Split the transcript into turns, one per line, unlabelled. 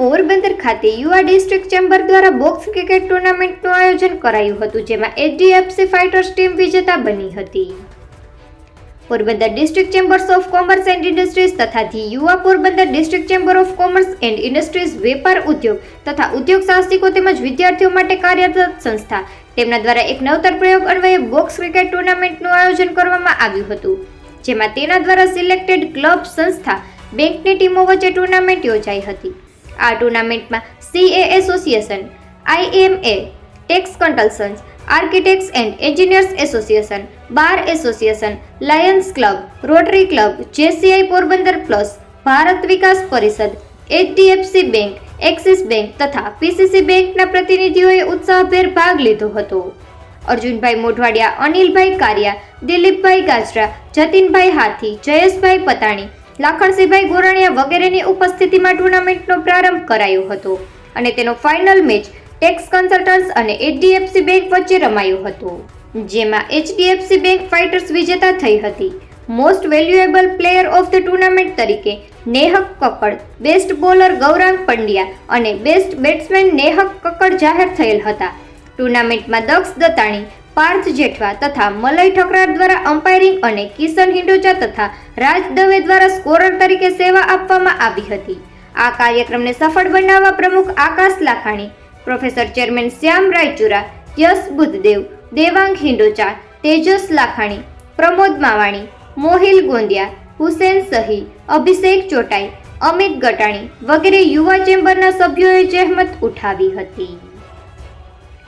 પોરબંદર ખાતે યુવા district chamber દ્વારા બોક્સ ક્રિકેટ ટુર્નામેન્ટનું આયોજન કરાયું હતું, જેમાં એચડીએફસી ફાઇટર્સ ટીમ વિજેતા બની હતી. Porbandar district chambers of commerce and industries તથા ધી યુવા Porbandar district chamber of commerce and industries વેપાર ઉદ્યોગ તથા ઉદ્યોગ સાહસિકો તેમજ વિદ્યાર્થીઓ માટે કાર્યરત સંસ્થા. તેમના દ્વારા એક નવતર પ્રયોગ અન્વયે બોક્સ ક્રિકેટ ટુર્નામેન્ટનું આયોજન કરવામાં આવ્યું હતું, જેમાં તેના દ્વારા સિલેક્ટેડ ક્લબ સંસ્થા, બેંકની ટીમો વચ્ચે ટુર્નામેન્ટ યોજાઈ હતી. આ ટુર્નામેન્ટમાં CA association IMA tax consultants architects and engineers association bar association lions club rotary club JCI Porbandar plus Bharat Vikas Parishad HDFC bank Axis bank તથા પીસીસી બેંકના પ્રતિનિધિઓએ ઉત્સાહભેર ભાગ લીધો હતો. અર્જુનભાઈ મોઢવાડિયા, અનિલભાઈ કારિયા, દિલીપભાઈ ગાજરા, જતીનભાઈ હાથી, જયેશભાઈ પતાણી લાખણસિંહભાઈ ગોરણિયા વગેરેની ઉપસ્થિતિમાં ટુર્નામેન્ટનો પ્રારંભ કરાયો હતો અને તેનો ફાઇનલ મેચ ટેક્સ કન્સલ્ટન્ટ્સ અને એચડીએફસી બેંક વચ્ચે રમાયો હતો, જેમાં એચડીએફસી બેંક ફાઇટર્સ વિજેતા થઈ હતી. Most valuable player of the tournament તરીકે નેહક કક્કડ, બેસ્ટ બોલર ગૌરાંગ પંડ્યા અને બેસ્ટ બેટ્સમેન નેહક કક્કડ જાહેર થયેલ હતા. ટુર્નામેન્ટમાં દક્ષ દત્તાણી પાર્થ જેઠવા તથા મલય ઠકરાર દ્વારા અમ્પાયરિંગ અને કિશન હિંડોચા તથા રાજ દવે દ્વારા સ્કોરર તરીકે સેવા આપવામાં આવી હતી. આ કાર્યક્રમને સફળ બનાવવા પ્રમુખ આકાશ લાખાણી પ્રોફેસર ચેરમેન શ્યામ રાયચુરા, યશ બુદ્ધદેવ દેવાંગ હિંડોચા તેજસ લાખાણી, પ્રમોદ માવાણી, મોહિલ ગોંદિયા, હુસેન સહી, અભિષેક ચોટાઈ, અમિત ગટાણી વગેરે યુવા ચેમ્બરના સભ્યોએ જહેમત ઉઠાવી હતી.